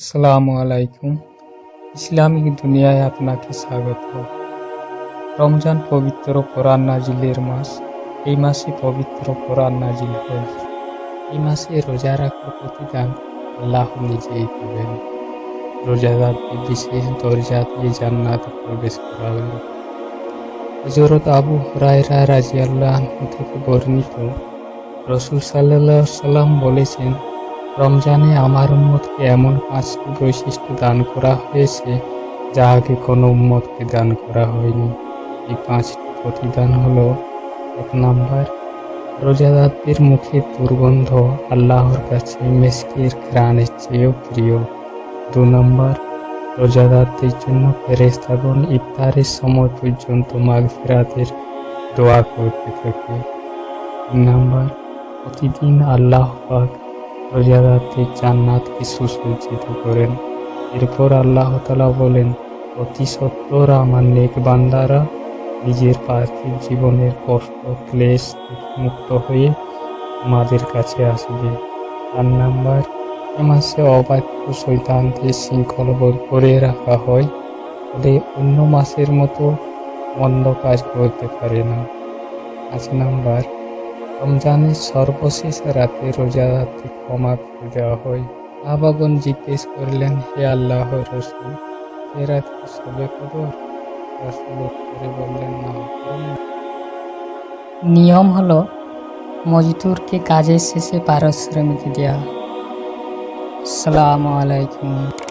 আসসালামু আলাইকুম। ইসলামিক দুনিয়ায় আপনাকে স্বাগত। রমজান পবিত্র কোরআন নাজিলের মাস। এই মাসে পবিত্র কোরআন নাজিল হয়। এই মাসে রোজা রাখার প্রতিদান আল্লাহ নিজেই দেবেন। রোজাদারকে বিশেষ দরজা দিয়ে জান্নাতে প্রবেশ করা হল। হজরত আবু হরাইরা রাজি আল্লাহ থেকে বর্ণিত, রসুল সাল্লাহ সাল্লাম বলেছেন রমজানে আমার উম্মতকে এমন পাঁচটি বৈশিষ্ট্য দান করা হয়েছে, যা আগে কোনো উম্মতকে দান করা হয়নি। এই পাঁচটি প্রতিদান হলো, এক নম্বর, রোজাদারদের মুখে দুর্গন্ধ আল্লাহর কাছে মেসকির ঘ্রাণের চেয়েও প্রিয়। দু নম্বর, রোজাদারদের জন্য ফেরেস্তাগণ ইফতারের সময় পর্যন্ত মাগফিরাতের দোয়া করতে থাকে। তিন নাম্বার, প্রতিদিন আল্লাহ পাক রোজাদারদের জান্নাতকে সুসজ্জিত করেন। এরপর আল্লাহ তালা বলেন, অতি সত্তর আমার নেক বান্দারা নিজের পার্থিব জীবনের কষ্ট, ক্লেশ মুক্ত হয়ে আমাদের কাছে আসবে। চার নাম্বার মাসে অবাধ্য শৈতানদের শৃঙ্খলবদ্ধ করে রাখা হয়, ফলে অন্য মাসের মতো মন্দ কাজ করতে পারে না। পাঁচ নাম্বার রমজানের সর্বশেষ রাতে রোজাদারকে ক্ষমা করে দেওয়া হয়। আবাগন জিজ্ঞেস করলেন, হে আল্লাহ রসুল, এ রাত সবে কদর? রসুল উত্তরে বললেন, না নিয়ম হলো, মজদুরকে কাজের শেষে পারিশ্রমিক দেওয়া। আসসালামু আলাইকুম।